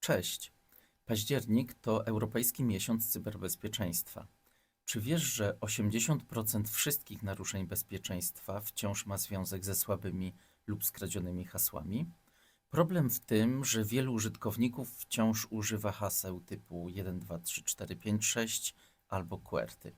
Cześć. Październik to Europejski Miesiąc Cyberbezpieczeństwa. Czy wiesz, że 80% wszystkich naruszeń bezpieczeństwa wciąż ma związek ze słabymi lub skradzionymi hasłami? Problem w tym, że wielu użytkowników wciąż używa haseł typu 123456 albo QWERTY.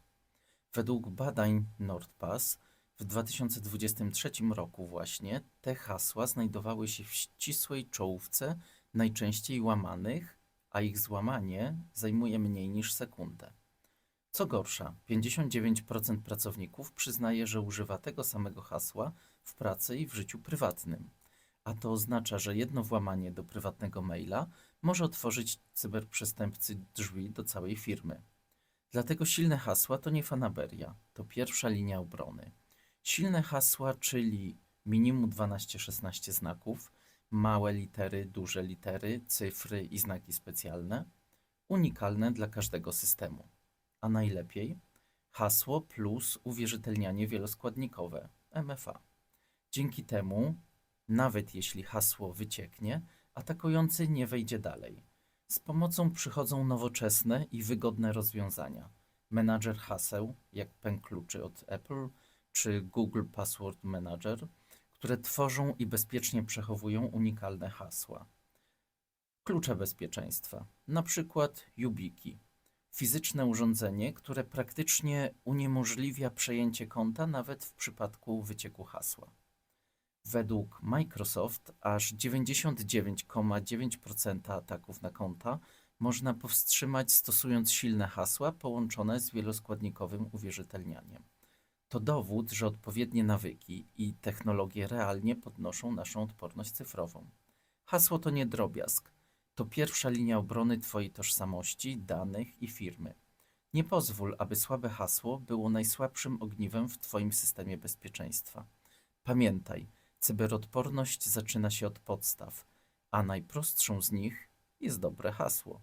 Według badań NordPass w 2023 roku właśnie te hasła znajdowały się w ścisłej czołówce najczęściej łamanych, a ich złamanie zajmuje mniej niż sekundę. Co gorsza, 59% pracowników przyznaje, że używa tego samego hasła w pracy i w życiu prywatnym. A to oznacza, że jedno włamanie do prywatnego maila może otworzyć cyberprzestępcy drzwi do całej firmy. Dlatego silne hasła to nie fanaberia, to pierwsza linia obrony. Silne hasła, czyli minimum 12-16 znaków, małe litery, duże litery, cyfry i znaki specjalne, unikalne dla każdego systemu. A najlepiej hasło plus uwierzytelnianie wieloskładnikowe MFA. Dzięki temu, nawet jeśli hasło wycieknie, atakujący nie wejdzie dalej. Z pomocą przychodzą nowoczesne i wygodne rozwiązania. Menadżer haseł, jak pen kluczy od Apple, czy Google Password Manager, które tworzą i bezpiecznie przechowują unikalne hasła. Klucze bezpieczeństwa, na przykład YubiKey, fizyczne urządzenie, które praktycznie uniemożliwia przejęcie konta nawet w przypadku wycieku hasła. Według Microsoft aż 99,9% ataków na konta można powstrzymać stosując silne hasła połączone z wieloskładnikowym uwierzytelnianiem. To dowód, że odpowiednie nawyki i technologie realnie podnoszą naszą odporność cyfrową. Hasło to nie drobiazg, to pierwsza linia obrony Twojej tożsamości, danych i firmy. Nie pozwól, aby słabe hasło było najsłabszym ogniwem w Twoim systemie bezpieczeństwa. Pamiętaj, cyberodporność zaczyna się od podstaw, a najprostszą z nich jest dobre hasło.